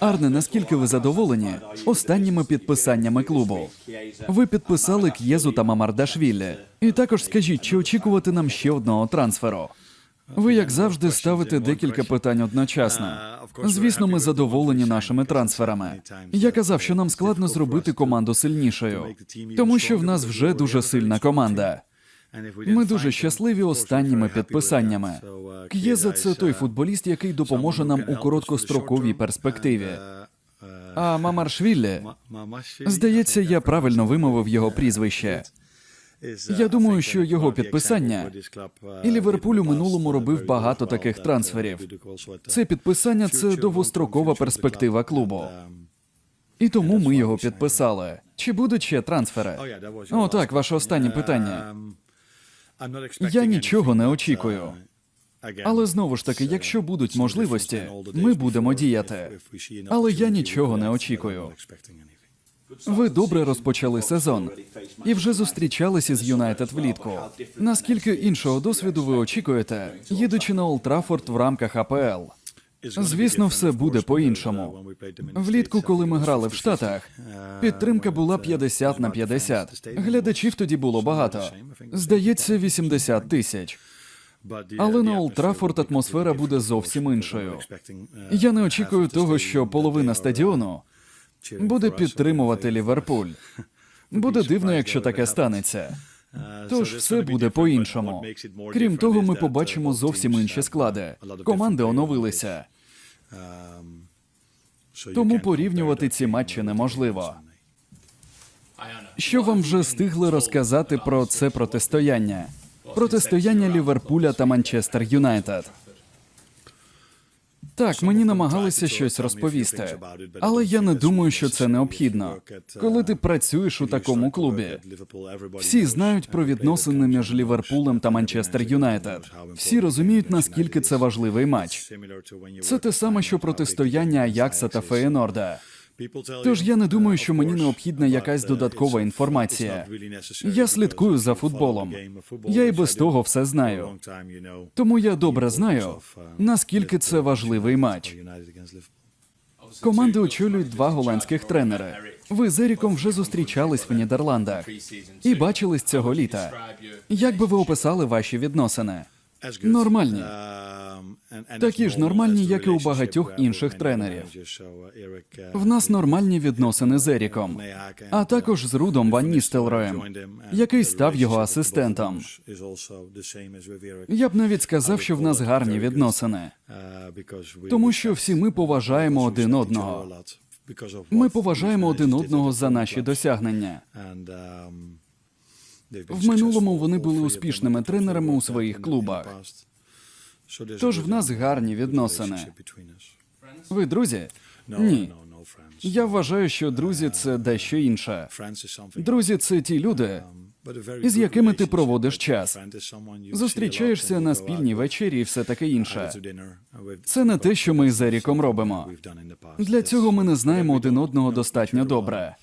Арне, наскільки ви задоволені останніми підписаннями клубу? Ви підписали К'єзу та Мамардашвілі. І також скажіть, чи очікувати нам ще одного трансферу? Ви, як завжди, ставите декілька питань одночасно. Звісно, ми задоволені нашими трансферами. Я казав, що нам складно зробити команду сильнішою, тому що в нас вже дуже сильна команда. Ми дуже щасливі останніми підписаннями. К'єза це той футболіст, який допоможе нам у короткостроковій перспективі. А Мамаршвілі, здається, я правильно вимовив його прізвище. Я думаю, що його підписання і Ліверпуль у минулому робив багато таких трансферів. Це підписання це довгострокова перспектива клубу. І тому ми його підписали. Чи будуть ще трансфери? О, так, ваше останнє питання. Я нічого не очікую. Але знову ж таки, якщо будуть можливості, ми будемо діяти. Але я нічого не очікую. Ви добре розпочали сезон і вже зустрічалися з Юнайтед влітку. Наскільки іншого досвіду ви очікуєте, їдучи на Олд Траффорд в рамках АПЛ? Звісно, все буде по-іншому. Влітку, коли ми грали в Штатах, підтримка була 50 на 50. Глядачів тоді було багато. Здається, 80 тисяч. Але на Олд Траффорд атмосфера буде зовсім іншою. Я не очікую того, що половина стадіону буде підтримувати Ліверпуль. Буде дивно, якщо таке станеться. Тож все буде по-іншому. Крім того, ми побачимо зовсім інші склади. Команди оновилися. Тому порівнювати ці матчі неможливо. Що вам вже встигли розказати про це протистояння? Протистояння Ліверпуля та Манчестер Юнайтед. Так, мені намагалися щось розповісти, але я не думаю, що це необхідно. Коли ти працюєш у такому клубі, всі знають про відносини між Ліверпулем та Манчестер Юнайтед. Всі розуміють, наскільки це важливий матч. Це те саме, що протистояння Аякса та Феєнорда. Тож я не думаю, що мені необхідна якась додаткова інформація. Я слідкую за футболом. Я і без того все знаю. Тому я добре знаю, наскільки це важливий матч. Команди очолюють два голландських тренери. Ви з Еріком вже зустрічались в Нідерландах і бачились цього літа. Як би ви описали ваші відносини? Нормальні. Такі ж нормальні, як і у багатьох інших тренерів. В нас нормальні відносини з Еріком, а також з Рудом Ван Ністелроєм, який став його асистентом. Я б навіть сказав, що в нас гарні відносини, тому що всі ми поважаємо один одного. Ми поважаємо один одного за наші досягнення. В минулому вони були успішними тренерами у своїх клубах. Тож в нас гарні відносини. Ви друзі? Ні. Я вважаю, що друзі це дещо інше. Друзі, це ті люди, із якими ти проводиш час. Зустрічаєшся на спільній вечері і все таке інше. Це не те, що ми з Еріком робимо. Для цього ми не знаємо один одного достатньо добре.